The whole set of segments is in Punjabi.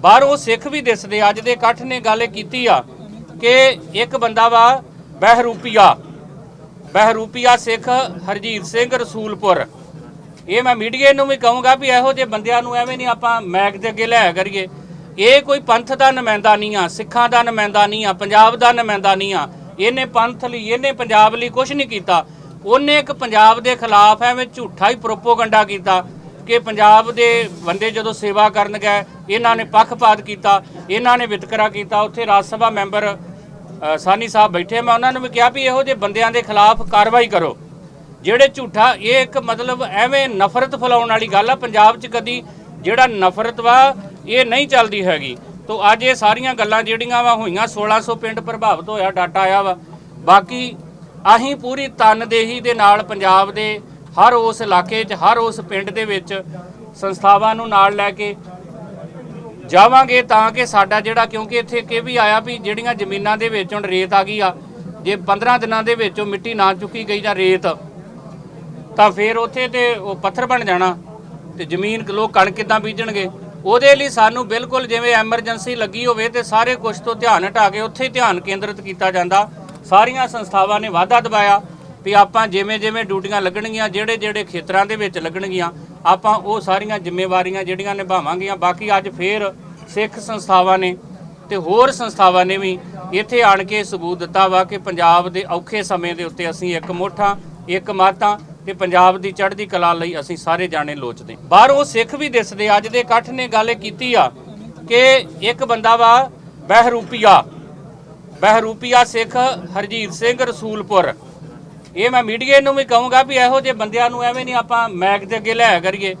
ਬਾਹਰੋਂ ਸਿੱਖ ਵੀ ਦਿਸਦੇ ਅੱਜ ਦੇ ਇਕੱਠ ਨੇ ਗੱਲ ਇਹ ਕੀਤੀ ਆ ਕਿ ਇੱਕ ਬੰਦਾ ਵਾ ਬਹਿਰੂਪੀਆ ਬਹਿਰੂਪੀਆ ਸਿੱਖ ਹਰਜੀਤ ਸਿੰਘ ਰਸੂਲਪੁਰ। ਇਹ ਮੈਂ ਮੀਡੀਆ ਨੂੰ ਵੀ ਕਹੂੰਗਾ ਵੀ ਇਹੋ ਜਿਹੇ ਬੰਦਿਆਂ ਨੂੰ ਐਵੇਂ ਨਹੀਂ ਆਪਾਂ ਮੈਕ ਦੇ ਅੱਗੇ ਲੈ ਕਰੀਏ। ਇਹ ਕੋਈ ਪੰਥ ਦਾ ਨੁਮਾਇੰਦਾ ਨਹੀਂ ਆ, ਸਿੱਖਾਂ ਦਾ ਨੁਮਾਇੰਦਾ ਨਹੀਂ ਆ, ਪੰਜਾਬ ਦਾ ਨੁਮਾਇੰਦਾ ਨਹੀਂ ਆ। ਇਹਨੇ ਪੰਥ ਲਈ, ਇਹਨੇ ਪੰਜਾਬ ਲਈ ਕੁਝ ਨਹੀਂ ਕੀਤਾ। ਉਹਨੇ ਇੱਕ ਪੰਜਾਬ ਦੇ ਖਿਲਾਫ ਐਵੇਂ ਝੂਠਾ ਹੀ ਪ੍ਰੋਪੋਗੰਡਾ ਕੀਤਾ। ਕਿ ਪੰਜਾਬ ਦੇ ਬੰਦੇ ਜਦੋਂ ਸੇਵਾ ਕਰਨ ਗਏ, ਇਹਨਾਂ ਨੇ ਪੱਖਪਾਤ ਕੀਤਾ, ਇਹਨਾਂ ਨੇ ਵਿਤਕਰਾ ਕੀਤਾ, ਉੱਥੇ ਰਾਜ ਸਭਾ ਮੈਂਬਰ ਸਾਨੀ ਸਾਹਿਬ ਬੈਠੇ ਮੈਂ ਉਹਨਾਂ ਨੂੰ ਵੀ ਕਿਹਾ ਵੀ ਇਹੋ ਜਿਹੇ ਬੰਦਿਆਂ ਦੇ ਖਿਲਾਫ ਕਾਰਵਾਈ ਕਰੋ। ਜਿਹੜੇ ਝੂਠਾ, ਇਹ ਇੱਕ ਮਤਲਬ ਐਵੇਂ ਨਫ਼ਰਤ ਫੈਲਾਉਣ ਵਾਲੀ ਗੱਲ ਆ, ਪੰਜਾਬ 'ਚ ਕਦੀ ਜਿਹੜਾ ਨਫ਼ਰਤ ਵਾ, ਇਹ ਨਹੀਂ ਚੱਲਦੀ ਹੈਗੀ। ਤੋ ਅੱਜ ਇਹ ਸਾਰੀਆਂ ਗੱਲਾਂ ਜਿਹੜੀਆਂ ਵਾ, ਹੋਈਆਂ 1600 ਪਿੰਡ ਪ੍ਰਭਾਵਿਤ ਹੋਇਆ, ਡਾਟਾ ਆਇਆ ਵਾ। ਬਾਕੀ ਅਸੀਂ ਪੂਰੀ ਤਨਦੇਹੀ ਦੇ ਨਾਲ ਪੰਜਾਬ ਦੇ ਹਰ ਉਸ ਇਲਾਕੇ 'ਚ, ਹਰ ਉਸ ਪਿੰਡ ਦੇ ਵਿੱਚ ਸੰਸਥਾਵਾਂ ਨੂੰ ਨਾਲ ਲੈ ਕੇ ਜਾਵਾਂਗੇ ਤਾਂ ਕਿ ਸਾਡਾ ਜਿਹੜਾ, ਕਿਉਂਕਿ ਇੱਥੇ ਇੱਕ ਇਹ ਵੀ ਆਇਆ ਵੀ ਜਿਹੜੀਆਂ ਜ਼ਮੀਨਾਂ ਦੇ ਵਿੱਚ ਹੁਣ ਰੇਤ ਆ ਗਈ ਆ, ਜੇ 15 ਦਿਨਾਂ ਦੇ ਵਿੱਚ ਉਹ ਮਿੱਟੀ ਨਾ ਚੁੱਕੀ ਗਈ ਜਾਂ ਰੇਤ, ਤਾਂ ਫਿਰ ਉੱਥੇ ਤੇ ਉਹ ਪੱਥਰ ਬਣ ਜਾਣਾ ਤੇ ਜ਼ਮੀਨ ਲੋਕ ਕਣਕ ਕਿੱਦਾਂ ਬੀਜਣਗੇ। ਉਹਦੇ ਲਈ ਸਾਨੂੰ ਬਿਲਕੁਲ ਜਿਵੇਂ ਐਮਰਜੈਂਸੀ ਲੱਗੀ ਹੋਵੇ ਤੇ ਸਾਰੇ ਕੁਝ ਤੋਂ ਧਿਆਨ ਹਟਾ ਕੇ ਉੱਥੇ ਧਿਆਨ ਕੇਂਦਰਿਤ ਕੀਤਾ ਜਾਂਦਾ। ਸਾਰੀਆਂ ਸੰਸਥਾਵਾਂ ਨੇ ਵਾਅਦਾ ਦਵਾਇਆ ਵੀ ਆਪਾਂ ਜਿਵੇਂ ਜਿਵੇਂ ਡਿਊਟੀਆਂ ਲੱਗਣਗੀਆਂ, ਜਿਹੜੇ ਜਿਹੜੇ ਖੇਤਰਾਂ ਦੇ ਵਿੱਚ ਲੱਗਣਗੀਆਂ, ਆਪਾਂ ਉਹ ਸਾਰੀਆਂ ਜ਼ਿੰਮੇਵਾਰੀਆਂ ਜਿਹੜੀਆਂ ਨਿਭਾਵਾਂਗੀਆਂ। ਬਾਕੀ ਅੱਜ ਫੇਰ ਸਿੱਖ ਸੰਸਥਾਵਾਂ ਨੇ ਤੇ ਹੋਰ ਸੰਸਥਾਵਾਂ ਨੇ ਵੀ ਇੱਥੇ ਆਣ ਕੇ ਸਬੂਤ ਦਿੱਤਾ ਵਾ ਕਿ ਪੰਜਾਬ ਦੇ ਔਖੇ ਸਮੇਂ ਦੇ ਉੱਤੇ ਅਸੀਂ ਇੱਕ ਮੁੱਠਾਂ, ਇੱਕ ਮਾਤਾਂ ਤੇ ਪੰਜਾਬ ਦੀ ਚੜ੍ਹਦੀ ਕਲਾ ਲਈ ਅਸੀਂ ਸਾਰੇ ਜਾਣੇ ਲੋਚਦੇ। ਬਾਹਰ ਉਹ ਸਿੱਖ ਵੀ ਦਿਸਦੇ, ਅੱਜ ਦੇ ਇਕੱਠ ਨੇ ਗੱਲ ਇਹ ਕੀਤੀ ਆ ਕਿ ਇੱਕ ਬੰਦਾ ਵਾ ਬਹਿਰੂਪੀਆ ਬਹਿਰੂਪੀਆ ਸਿੱਖ ਹਰਜੀਤ ਸਿੰਘ ਰਸੂਲਪੁਰ। ਇਹ ਮੈਂ ਮੀਡੀਆ ਨੂੰ ਵੀ ਕਹੂੰਗਾ ਵੀ ਇਹੋ ਜਿਹੇ ਬੰਦਿਆਂ ਨੂੰ ਐਵੇਂ ਨਹੀਂ ਆਪਾਂ ਮੈਕ ਦੇ ਅੱਗੇ ਲਿਆਇਆ ਕਰੀਏ।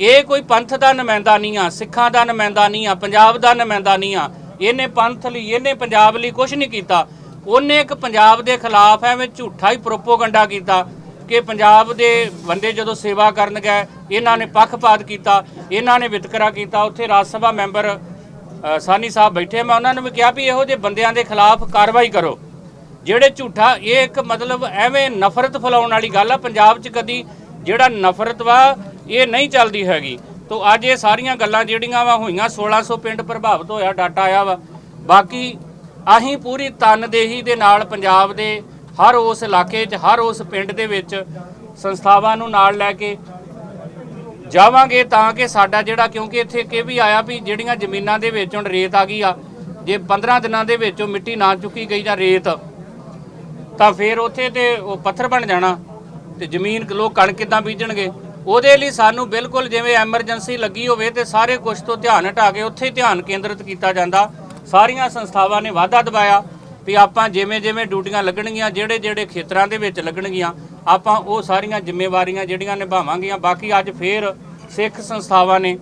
ਇਹ ਕੋਈ ਪੰਥ ਦਾ ਨੁਮਾਇੰਦਾ ਨਹੀਂ ਆ, ਸਿੱਖਾਂ ਦਾ ਨੁਮਾਇੰਦਾ ਨਹੀਂ ਆ, ਪੰਜਾਬ ਦਾ ਨੁਮਾਇੰਦਾ ਨਹੀਂ ਆ। ਇਹਨੇ ਪੰਥ ਲਈ, ਇਹਨੇ ਪੰਜਾਬ ਲਈ ਕੁਝ ਨਹੀਂ ਕੀਤਾ। ਉਹਨੇ ਇੱਕ ਪੰਜਾਬ ਦੇ ਖਿਲਾਫ ਐਵੇਂ ਝੂਠਾ ਹੀ ਪ੍ਰੋਪੋਗੰਡਾ ਕੀਤਾ ਕਿ ਪੰਜਾਬ ਦੇ ਬੰਦੇ ਜਦੋਂ ਸੇਵਾ ਕਰਨ ਗਏ, ਇਹਨਾਂ ਨੇ ਪੱਖਪਾਤ ਕੀਤਾ, ਇਹਨਾਂ ਨੇ ਵਿਤਕਰਾ ਕੀਤਾ। ਉੱਥੇ ਰਾਜ ਸਭਾ ਮੈਂਬਰ ਸਾਨੀ ਸਾਹਿਬ ਬੈਠੇ ਮੈਂ ਉਹਨਾਂ ਨੂੰ ਵੀ ਕਿਹਾ ਵੀ ਇਹੋ ਜਿਹੇ ਬੰਦਿਆਂ ਦੇ ਖਿਲਾਫ ਕਾਰਵਾਈ ਕਰੋ। ਜਿਹੜੇ ਝੂਠਾ, ਇਹ ਇੱਕ ਮਤਲਬ ਐਵੇਂ ਨਫ਼ਰਤ ਫੈਲਾਉਣ ਵਾਲੀ ਗੱਲ ਆ। ਪੰਜਾਬ 'ਚ ਕਦੀ ਜਿਹੜਾ ਨਫ਼ਰਤ ਵਾ, ਇਹ ਨਹੀਂ ਚੱਲਦੀ ਹੈਗੀ। ਤੋ ਅੱਜ ਇਹ ਸਾਰੀਆਂ ਗੱਲਾਂ ਜਿਹੜੀਆਂ ਵਾ ਹੋਈਆਂ 1600 ਪਿੰਡ ਪ੍ਰਭਾਵਿਤ ਹੋਇਆ, ਡਾਟਾ ਆਇਆ ਵਾ। ਬਾਕੀ ਅਸੀਂ ਪੂਰੀ ਤਨਦੇਹੀ ਦੇ ਨਾਲ ਪੰਜਾਬ ਦੇ ਹਰ ਉਸ ਇਲਾਕੇ 'ਚ, ਹਰ ਉਸ ਪਿੰਡ ਦੇ ਵਿੱਚ ਸੰਸਥਾਵਾਂ ਨੂੰ ਨਾਲ ਲੈ ਕੇ ਜਾਵਾਂਗੇ ਤਾਂ ਕਿ ਸਾਡਾ ਜਿਹੜਾ, ਕਿਉਂਕਿ ਇੱਥੇ ਇੱਕ ਇਹ ਵੀ ਆਇਆ ਵੀ ਜਿਹੜੀਆਂ ਜ਼ਮੀਨਾਂ ਦੇ ਵਿੱਚ ਹੁਣ ਰੇਤ ਆ ਗਈ ਆ। ਜੇ 15 ਦਿਨਾਂ ਦੇ ਵਿੱਚ ਮਿੱਟੀ ਨਾ ਚੁੱਕੀ ਗਈ ਜਾਂ ਰੇਤ ਤਾਂ ਫਿਰ ਉੱਥੇ ਤੇ ਉਹ ਪੱਥਰ ਬਣ ਜਾਣਾ ਤੇ ਜ਼ਮੀਨ ਲੋਕ ਕਣਕ ਕਿੱਦਾਂ ਬੀਜਣਗੇ? ਉਹਦੇ ਲਈ ਸਾਨੂੰ ਬਿਲਕੁਲ ਜਿਵੇਂ ਐਮਰਜੈਂਸੀ ਲੱਗੀ ਹੋਵੇ ਤੇ ਸਾਰੇ ਕੁਝ ਤੋਂ ਧਿਆਨ ਹਟਾ ਕੇ ਉੱਥੇ ਧਿਆਨ ਕੇਂਦਰਿਤ ਕੀਤਾ ਜਾਂਦਾ। ਸਾਰੀਆਂ ਸੰਸਥਾਵਾਂ ਨੇ ਵਾਅਦਾ ਦਵਾਇਆ ਵੀ ਆਪਾਂ ਜਿਵੇਂ ਜਿਵੇਂ ਡਿਊਟੀਆਂ ਲੱਗਣਗੀਆਂ, ਜਿਹੜੇ ਜਿਹੜੇ ਖੇਤਰਾਂ ਦੇ ਵਿੱਚ ਲੱਗਣਗੀਆਂ, ਆਪਾਂ ਉਹ ਸਾਰੀਆਂ ਜ਼ਿੰਮੇਵਾਰੀਆਂ ਜਿਹੜੀਆਂ ਨਿਭਾਵਾਂਗੀਆਂ। ਬਾਕੀ ਅੱਜ ਫੇਰ ਸਿੱਖ ਸੰਸਥਾਵਾਂ ਨੇ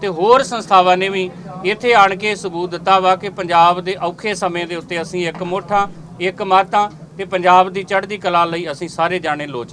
ਤੇ ਹੋਰ ਸੰਸਥਾਵਾਂ ਨੇ ਵੀ ਇੱਥੇ ਆਣ ਕੇ ਸਬੂਤ ਦਿੱਤਾ ਵਾ ਕਿ ਪੰਜਾਬ ਦੇ ਔਖੇ ਸਮੇਂ ਦੇ ਉੱਤੇ ਅਸੀਂ ਇੱਕ ਮੁੱਠਾਂ ਇੱਕ ਮਾਤਾਂ ਤੇ ਪੰਜਾਬ ਦੀ ਚੜ੍ਹਦੀ ਕਲਾ ਲਈ ਅਸੀਂ ਸਾਰੇ ਜਾਣੇ ਲੋਚ।